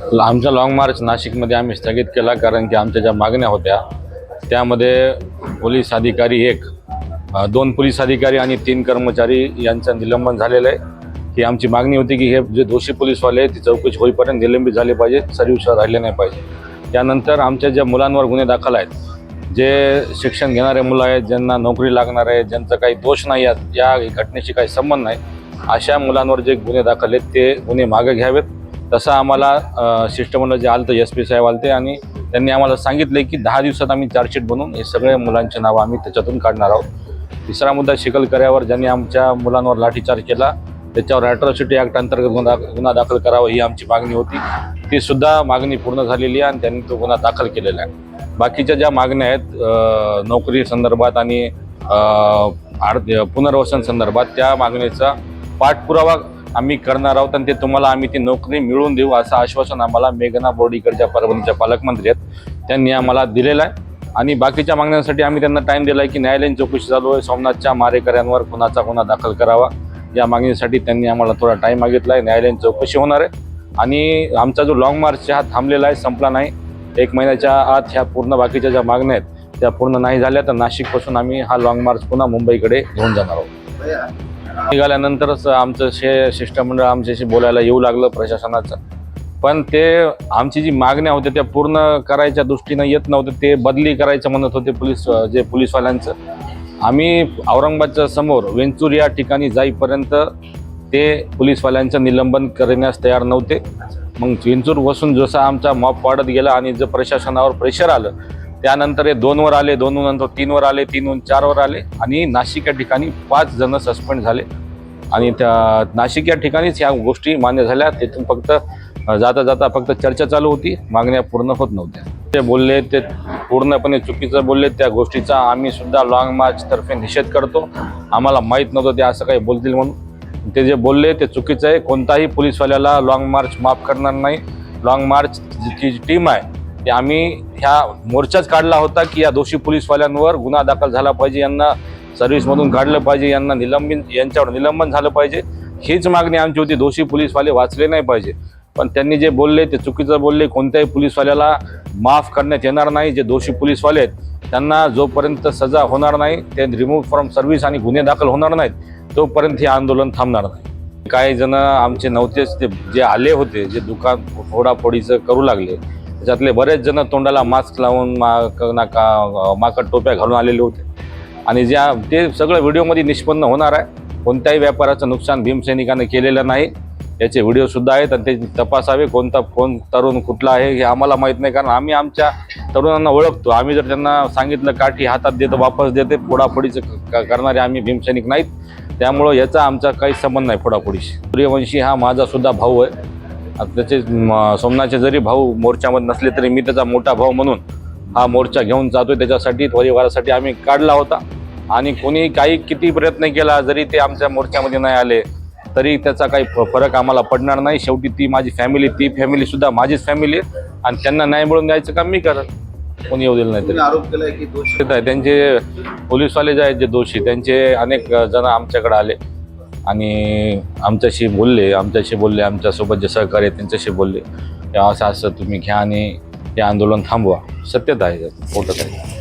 आमचा long march नाशिकमध्ये आम्ही स्थगित केला कारण की आमच्या ज्या मागण्या होत्या त्यामध्ये पोलीस अधिकारी एक दोन पोलीस अधिकारी आणि तीन कर्मचारी यांचं निलंबन झालेलं आहे. ही आमची मागणी होती की हे जे दोषी पोलीसवाले ती चौकशी होईपर्यंत निलंबित झाले पाहिजे सर्व्हिसवर राहिले नाही पाहिजे त्यानंतर आमच्या ज्या मुलांवर गुन्हे दाखल आहेत जे शिक्षण घेणारे मुलं आहेत ज्यांना नोकरी लागणार आहे ज्यांचा काही दोष नाही आहेत या घटनेशी काही संबंध नाही अशा मुलांवर जे गुन्हे दाखल आहेत ते गुन्हे मागे घ्यावेत. तसं आम्हाला शिष्टमंडळ जे आलं एस पी साहेब आलते आणि त्यांनी आम्हाला सांगितले की दहा दिवसात आम्ही चार्जशीट बनवून हे सगळे मुलांचे नावं आम्ही त्याच्यातून काढणार आहोत. तिसरा मुद्दा शिकलकऱ्यावर ज्यांनी आमच्या मुलांवर लाठीचार्ज केला त्याच्यावर अॅट्रॉसिटी ॲक्ट अंतर्गत गुन्हा गुन्हा दाखल करावा ही आमची मागणी होती. ती सुद्धा मागणी पूर्ण झालेली आहे आणि त्यांनी तो गुन्हा दाखल केलेला आहे. बाकीच्या ज्या मागण्या आहेत नोकरी संदर्भात आणि आर्थ पुनर्वसन संदर्भात त्या मागणीचा पाठपुरावा आम्ही करणार आहोत आणि ते तुम्हाला आम्ही ती नोकरी मिळवून देऊ असं आश्वासन आम्हाला मेघना बोर्डीकरच्या परभणीच्या पालकमंत्री आहेत. त्यांनी आम्हाला दिलेलं आहे. आणि बाकीच्या मागण्यांसाठी आम्ही त्यांना टाईम दिला आहे की न्यायालयीन चौकशी चालू आहे. सोमनाथच्या मारेकऱ्यांवर कुणाचा गुन्हा दाखल करावा. या मागणीसाठी त्यांनी आम्हाला थोडा टाईम मागितला आहे. न्यायालयीन चौकशी होणार आहे. आणि आमचा जो लॉंग मार्च हा थांबलेला आहे संपला नाही. एक महिन्याच्या आत ह्या पूर्ण बाकीच्या ज्या मागण्या आहेत त्या पूर्ण नाही झाल्या तर नाशिकपासून आम्ही हा लॉंग मार्च पुन्हा मुंबईकडे घेऊन जाणार आहोत. निघाल्यानंतरच आमचं शे शिष्टमंडळ आमच्याशी बोलायला येऊ लागलं प्रशासनाचं. पण ते आमची जी मागण्या होत्या त्या पूर्ण करायच्या दृष्टीनं येत नव्हतं ते बदली करायचं म्हणत होते पोलीस जे पोलीसवाल्यांचं. आम्ही औरंगाबादच्या समोर वेंचूर या ठिकाणी जाईपर्यंत ते पोलीसवाल्यांचं निलंबन करण्यास तयार नव्हते. मग वेंचूर बसून जसा आमचा मॉप वाढत गेला आणि जर प्रशासनावर प्रेशर आलं त्यानंतर हे दोनवर आले दोन नंतर तीनवर आले तीनहून चारवर आले आणि नाशिक या ठिकाणी पाच जण सस्पेंड झाले. आणि त्या नाशिक या ठिकाणीच ह्या गोष्टी मान्य झाल्या. तिथून फक्त जाता जाता फक्त चर्चा चालू होती. मागण्या पूर्ण होत नव्हत्या. ते बोलले ते पूर्णपणे चुकीचं बोलले. त्या गोष्टीचा आम्ही सुद्धा लॉंग मार्च तर्फे निषेध करतो. आम्हाला माहीत नव्हतं ते असं काही बोलतील म्हणून. ते जे बोलले ते चुकीचं आहे. कोणताही पोलीसवाल्याला लॉंग मार्च माफ करणार नाही. लॉंग मार्च जी टीम आहे ते आम्ही ह्या मोर्चाच काढला होता की या दोषी पोलीसवाल्यांवर गुन्हा दाखल झाला पाहिजे यांना सर्व्हिसमधून काढलं पाहिजे यांना निलंबन यांच्यावर निलंबन झालं पाहिजे. हीच मागणी आमची होती दोषी पोलीसवाले वाचले नाही पाहिजे. पण त्यांनी जे बोलले ते चुकीचं बोलले कोणत्याही पोलीसवाल्याला माफ करण्यात येणार नाही. जे दोषी पोलीसवाले आहेत त्यांना जोपर्यंत सजा होणार नाही ते रिमूव्ह फ्रॉम सर्व्हिस आणि गुन्हे दाखल होणार नाहीत तोपर्यंत हे आंदोलन थांबणार नाही. काही जण आमचे नव्हतेच ते जे आले होते जे दुकान फोडाफोडीचं करू लागले त्याच्यातले बरेच जण तोंडाला मास्क लावून मा नाका माकड टोप्या घालून आलेले होते. आणि ज्या ते सगळं व्हिडिओमध्ये निष्पन्न होणार आहे. कोणत्याही व्यापाराचं नुकसान भीमसैनिकाने केलेलं नाही. याचे व्हिडिओसुद्धा आहेत आणि ते तपासावे. कोणता कोण तरुण कुठला आहे हे आम्हाला माहीत नाही. कारण आम्ही आमच्या तरुणांना ओळखतो. आम्ही जर त्यांना सांगितलं काठी हातात देतो वापस देते. फोडाफोडीचं क- करणारे आम्ही भीमसैनिक नाहीत. त्यामुळं याचा आमचा काही संबंध नाही फोडाफोडीशी. सूर्यवंशी हा माझा सुद्धा भाऊ आहे. त्याचे सोमनाथचे जरी भाऊ मोर्चामध्ये नसले तरी मी त्याचा मोठा भाऊ म्हणून हा मोर्चा घेऊन जातोय. त्याच्यासाठी परिवारासाठी आम्ही काढला होता. आणि कोणी काही किती प्रयत्न केला जरी ते आमच्या मोर्चामध्ये नाही आले तरी त्याचा काही फ- फरक आम्हाला पडणार नाही. शेवटी ती माझी फॅमिली ती फॅमिली सुद्धा माझीच फॅमिली आहे. आणि त्यांना न्याय मिळवून द्यायचं काम मी करत कोणी येऊ दिलं नाही तरी. आरोप केलाय की दोष. त्यांचे पोलीसवाले जे आहेत जे दोषी त्यांचे अनेक जण आमच्याकडे आले. आणि आमच्याशी बोलले आमच्याशी बोलले आमच्यासोबत जे सहकार्य त्यांच्याशी बोलले. की असं असं तुम्ही घ्या आणि हे आंदोलन थांबवा. सत्यता आहे. खोटं आहे